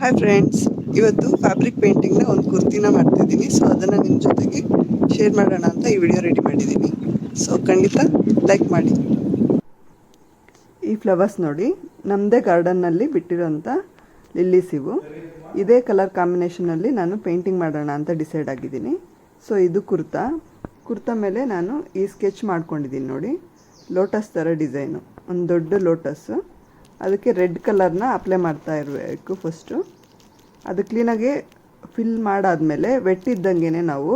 Hi friends ಇವತ್ತು fabric ಪೇಂಟಿಂಗ್ನ ಒಂದು ಕುರ್ತಿನ ಮಾಡ್ತಿದ್ದೀನಿ. ಸೊ ಅದನ್ನು ನಿಮ್ಮ ಜೊತೆಗೆ ಶೇರ್ ಮಾಡೋಣ ಅಂತ ಈ ವಿಡಿಯೋ ರೆಡಿ ಮಾಡಿದ್ದೀನಿ. ಸೊ ಖಂಡಿತ ಲೈಕ್ ಮಾಡಿ. ಈ ಫ್ಲವರ್ಸ್ ನೋಡಿ ನಮ್ಮದೇ ಗಾರ್ಡನ್ನಲ್ಲಿ ಬಿಟ್ಟಿರೋಂಥ ಲಿಲ್ಲೀಸ್ ಇವು. ಇದೇ ಕಲರ್ ಕಾಂಬಿನೇಷನಲ್ಲಿ ನಾನು ಪೇಂಟಿಂಗ್ ಮಾಡೋಣ ಅಂತ ಡಿಸೈಡ್ ಆಗಿದ್ದೀನಿ. ಸೊ ಇದು ಕುರ್ತಾ. ಕುರ್ತಾ ಮೇಲೆ ನಾನು ಈ ಸ್ಕೆಚ್ ಮಾಡ್ಕೊಂಡಿದ್ದೀನಿ ನೋಡಿ. ಲೋಟಸ್ ಥರ ಡಿಸೈನು ಒಂದು ದೊಡ್ಡ ಲೋಟಸ್ಸು ಅದಕ್ಕೆ ರೆಡ್ ಕಲರ್ನ ಅಪ್ಲೈ ಮಾಡ್ತಾ ಇರಬೇಕು ಫಸ್ಟು ಅದು ಕ್ಲೀನಾಗಿ ಫಿಲ್ ಮಾಡಾದಮೇಲೆ ವೆಟ್ಟಿದ್ದಂಗೆ ನಾವು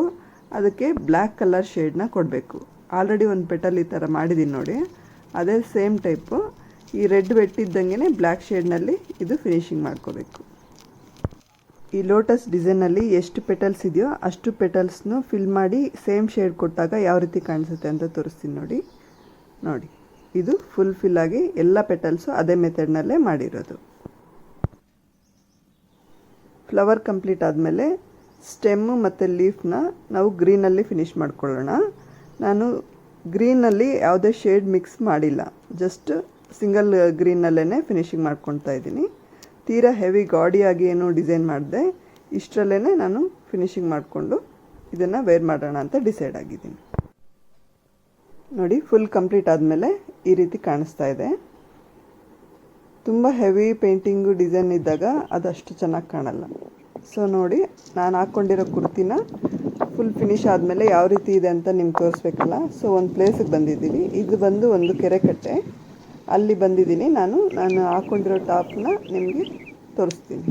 ಅದಕ್ಕೆ ಬ್ಲ್ಯಾಕ್ ಕಲರ್ ಶೇಡ್ನ ಕೊಡಬೇಕು. ಆಲ್ರೆಡಿ ಒಂದು ಪೆಟಲ್ ಈ ಥರ ಮಾಡಿದ್ದೀನಿ ನೋಡಿ. ಅದೇ ಸೇಮ್ ಟೈಪು ಈ ರೆಡ್ ವೆಟ್ಟಿದ್ದಂಗೆ ಬ್ಲ್ಯಾಕ್ ಶೇಡ್ನಲ್ಲಿ ಇದು ಫಿನಿಶಿಂಗ್ ಮಾಡ್ಕೋಬೇಕು. ಈ ಲೋಟಸ್ ಡಿಸೈನಲ್ಲಿ ಎಷ್ಟು ಪೆಟಲ್ಸ್ ಇದೆಯೋ ಅಷ್ಟು ಪೆಟಲ್ಸ್ನು ಫಿಲ್ ಮಾಡಿ ಸೇಮ್ ಶೇಡ್ ಕೊಟ್ಟಾಗ ಯಾವ ರೀತಿ ಕಾಣಿಸುತ್ತೆ ಅಂತ ತೋರಿಸ್ತೀನಿ ನೋಡಿ. ನೋಡಿ. ಇದು ಫುಲ್ ಫಿಲ್ ಆಗಿ ಎಲ್ಲ ಪೆಟಲ್ಸು ಅದೇ ಮೆಥಡ್ನಲ್ಲೇ ಮಾಡಿರೋದು. ಫ್ಲವರ್ ಕಂಪ್ಲೀಟ್ ಆದಮೇಲೆ ಸ್ಟೆಮ್ಮು ಮತ್ತು ಲೀಫ್ನ ನಾವು ಗ್ರೀನಲ್ಲಿ ಫಿನಿಷ್ ಮಾಡ್ಕೊಳ್ಳೋಣ. ನಾನು ಗ್ರೀನಲ್ಲಿ ಯಾವುದೇ ಶೇಡ್ ಮಿಕ್ಸ್ ಮಾಡಿಲ್ಲ. ಜಸ್ಟ್ ಸಿಂಗಲ್ ಗ್ರೀನಲ್ಲೇ ಫಿನಿಶಿಂಗ್ ಮಾಡ್ಕೊಳ್ತಾ ಇದ್ದೀನಿ. ತೀರಾ ಹೆವಿ ಗಾಡಿಯಾಗಿ ಏನು ಡಿಸೈನ್ ಮಾಡಿದೆ. ಇಷ್ಟರಲ್ಲೇ ನಾನು ಫಿನಿಶಿಂಗ್ ಮಾಡಿಕೊಂಡು ಇದನ್ನು ವೇರ್ ಮಾಡೋಣ ಅಂತ ಡಿಸೈಡ್ ಆಗಿದ್ದೀನಿ. ನೋಡಿ, ಫುಲ್ ಕಂಪ್ಲೀಟ್ ಆದಮೇಲೆ ಈ ರೀತಿ ಕಾಣಿಸ್ತಾ ಇದೆ. ತುಂಬ ಹೆವಿ ಪೇಂಟಿಂಗು ಡಿಸೈನ್ ಇದ್ದಾಗ ಅದು ಅಷ್ಟು ಚೆನ್ನಾಗಿ ಕಾಣಲ್ಲ. ಸೊ ನೋಡಿ, ನಾನು ಹಾಕ್ಕೊಂಡಿರೋ ಕುರ್ತಿನ ಫುಲ್ ಫಿನಿಶ್ ಆದಮೇಲೆ ಯಾವ ರೀತಿ ಇದೆ ಅಂತ ನಿಮ್ಗೆ ತೋರಿಸ್ಬೇಕಲ್ಲ? ಸೊ ಒಂದು ಪ್ಲೇಸಿಗೆ ಬಂದಿದ್ದೀವಿ. ಇದು ಬಂದು ಒಂದು ಕೆರೆಕಟ್ಟೆ ಅಲ್ಲಿ ಬಂದಿದ್ದೀನಿ ನಾನು. ನಾನು ಹಾಕ್ಕೊಂಡಿರೋ ಟಾಪ್ನ ನಿಮಗೆ ತೋರಿಸ್ತೀನಿ.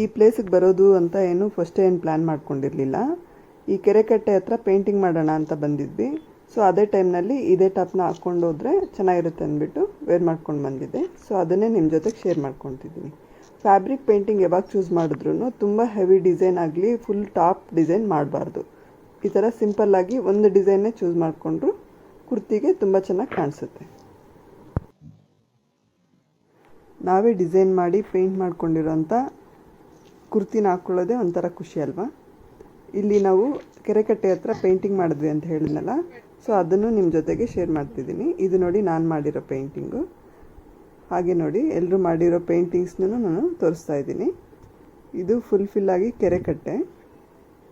ಈ ಪ್ಲೇಸಿಗೆ ಬರೋದು ಅಂತ ಏನು ಫಸ್ಟ್ ಏನು ಪ್ಲ್ಯಾನ್ ಮಾಡ್ಕೊಂಡಿರಲಿಲ್ಲ. ಈ ಕೆರೆಕಟ್ಟೆ ಹತ್ರ ಪೇಂಟಿಂಗ್ ಮಾಡೋಣ ಅಂತ ಬಂದಿದ್ವಿ. ಸೊ ಅದೇ ಟೈಮ್ನಲ್ಲಿ ಇದೇ ಟಾಪ್ನ ಹಾಕ್ಕೊಂಡು ಹೋದರೆ ಚೆನ್ನಾಗಿರುತ್ತೆ ಅಂದ್ಬಿಟ್ಟು ವೇರ್ ಮಾಡ್ಕೊಂಡು ಬಂದಿದ್ದೆ. ಸೊ ಅದನ್ನೇ ನಿಮ್ಮ ಜೊತೆಗೆ ಶೇರ್ ಮಾಡ್ಕೊತಿದ್ದೀನಿ ಫ್ಯಾಬ್ರಿಕ್ ಪೇಂಟಿಂಗ್ ಯಾವಾಗ ಚೂಸ್ ಮಾಡಿದ್ರು ತುಂಬ ಹೆವಿ ಡಿಸೈನ್ ಆಗಲಿ ಫುಲ್ ಟಾಪ್ ಡಿಸೈನ್ ಮಾಡಬಾರ್ದು. ಈ ಥರ ಸಿಂಪಲ್ಲಾಗಿ ಒಂದು ಡಿಸೈನ್ನೇ ಚೂಸ್ ಮಾಡಿಕೊಂಡ್ರು ಕುರ್ತಿಗೆ ತುಂಬ ಚೆನ್ನಾಗಿ ಕಾಣಿಸುತ್ತೆ. ನಾವೇ ಡಿಸೈನ್ ಮಾಡಿ ಪೇಂಟ್ ಮಾಡ್ಕೊಂಡಿರೋಂಥ ಕುರ್ತಿನ ಹಾಕ್ಕೊಳ್ಳೋದೇ ಒಂಥರ ಖುಷಿ ಅಲ್ವಾ? ಇಲ್ಲಿ ನಾವು ಕೆರೆಕಟ್ಟೆ ಹತ್ರ ಪೇಂಟಿಂಗ್ ಮಾಡಿದ್ವಿ ಅಂತ ಹೇಳಿದ್ನಲ್ಲ? ಸೊ ಅದನ್ನು ನಿಮ್ಮ ಜೊತೆಗೆ ಶೇರ್ ಮಾಡ್ತಿದ್ದೀನಿ. ಇದು ನೋಡಿ ನಾನು ಮಾಡಿರೋ ಪೇಂಟಿಂಗು ಹಾಗೆ ನೋಡಿ ಎಲ್ಲರೂ ಮಾಡಿರೋ ಪೇಂಟಿಂಗ್ಸ್ನೂ ನಾನು ತೋರಿಸ್ತಾ ಇದ್ದೀನಿ. ಇದು ಫುಲ್ ಕೆರೆ ಕಟ್ಟೆ.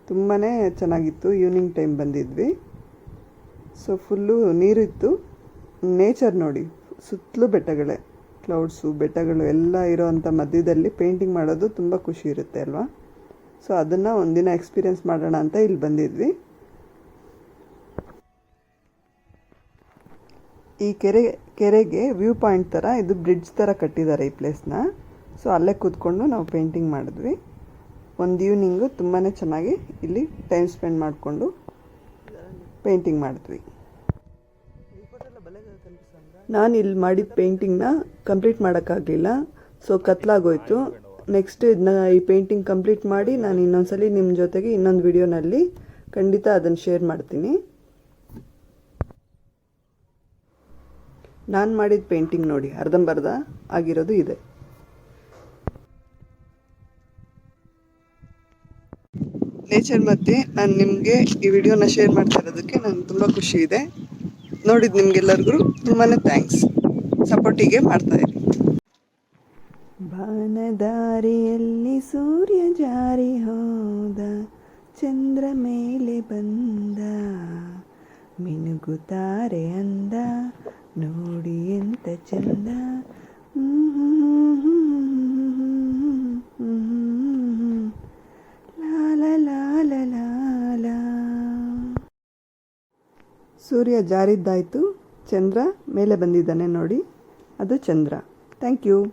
ತುಂಬಾ ಚೆನ್ನಾಗಿತ್ತು. ಈವ್ನಿಂಗ್ ಟೈಮ್ ಬಂದಿದ್ವಿ. ಸೊ ಫುಲ್ಲು ನೀರಿತ್ತು. ನೇಚರ್ ನೋಡಿ, ಸುತ್ತಲೂ ಬೆಟ್ಟಗಳೇ. ಕ್ಲೌಡ್ಸು ಬೆಟ್ಟಗಳು ಎಲ್ಲ ಇರೋವಂಥ ಮಧ್ಯದಲ್ಲಿ ಪೇಂಟಿಂಗ್ ಮಾಡೋದು ತುಂಬ ಖುಷಿ ಇರುತ್ತೆ ಅಲ್ವಾ? ಸೊ ಅದನ್ನು ಒಂದಿನ ಎಕ್ಸ್ಪೀರಿಯೆನ್ಸ್ ಮಾಡೋಣ ಅಂತ ಇಲ್ಲಿ ಬಂದಿದ್ವಿ. ಈ ಕೆರೆ, ಕೆರೆಗೆ ವ್ಯೂ ಪಾಯಿಂಟ್ ಥರ ಇದು ಬ್ರಿಡ್ಜ್ ಥರ ಕಟ್ಟಿದ್ದಾರೆ ಈ ಪ್ಲೇಸ್ನ ಸೊ, ಅಲ್ಲೇ ಕೂತ್ಕೊಂಡು ನಾವು ಪೇಂಟಿಂಗ್ ಮಾಡಿದ್ವಿ. ಒಂದು ಈವ್ನಿಂಗು ತುಂಬಾ ಚೆನ್ನಾಗಿ ಇಲ್ಲಿ ಟೈಮ್ ಸ್ಪೆಂಡ್ ಮಾಡಿಕೊಂಡು ಪೇಂಟಿಂಗ್ ಮಾಡಿದ್ವಿ. ನಾನು ಇಲ್ಲಿ ಮಾಡಿದ ಪೇಂಟಿಂಗ್ನ ಕಂಪ್ಲೀಟ್ ಮಾಡೋಕ್ಕಾಗಲಿಲ್ಲ ಸೊ, ಕತ್ಲಾಗೋಯ್ತು. ನೆಕ್ಸ್ಟ್ ಇದನ್ನ ಈ ಪೇಂಟಿಂಗ್ ಕಂಪ್ಲೀಟ್ ಮಾಡಿ ನಾನು ಇನ್ನೊಂದ್ಸಲಿ ನಿಮ್ಮ ಜೊತೆಗೆ ಇನ್ನೊಂದು ವಿಡಿಯೋನಲ್ಲಿ ಖಂಡಿತ ಅದನ್ನು ಶೇರ್ ಮಾಡ್ತೀನಿ. ನಾನು ಮಾಡಿದ ಪೇಂಟಿಂಗ್ ನೋಡಿ, ಅರ್ಧಂಬರ್ಧ ಆಗಿರೋದು ಇದೆ. ನೇಚರ್ ಮತ್ತೆ ನಾನು ನಿಮಗೆ ಈ ವಿಡಿಯೋನ ಶೇರ್ ಮಾಡ್ತಾ ಇರೋದಕ್ಕೆ ನಂಗೆ ತುಂಬ ಖುಷಿ ಇದೆ. ನೋಡಿದ ನಿಮಗೆಲ್ಲರಿಗೂ ತುಂಬಾ ಥ್ಯಾಂಕ್ಸ್ ಸಪೋರ್ಟಿಗೆ ಮಾಡ್ತಾ ಇರಿ. ಬಾನದಾರಿಯಲ್ಲಿ ಸೂರ್ಯ ಜಾರಿ ಹೋದ, ಚಂದ್ರ ಮೇಲೆ ಬಂದ, ಮಿನುಗುತ್ತಾರೆ ಅಂದ ನೋಡಿ ಎಂತ ಚಂದ. ಸೂರ್ಯ ಜಾರಿದ್ದಾಯಿತು. ಚಂದ್ರ ಮೇಲೆ ಬಂದಿದ್ದಾನೆ ನೋಡಿ. ಅದು ಚಂದ್ರ. Thank you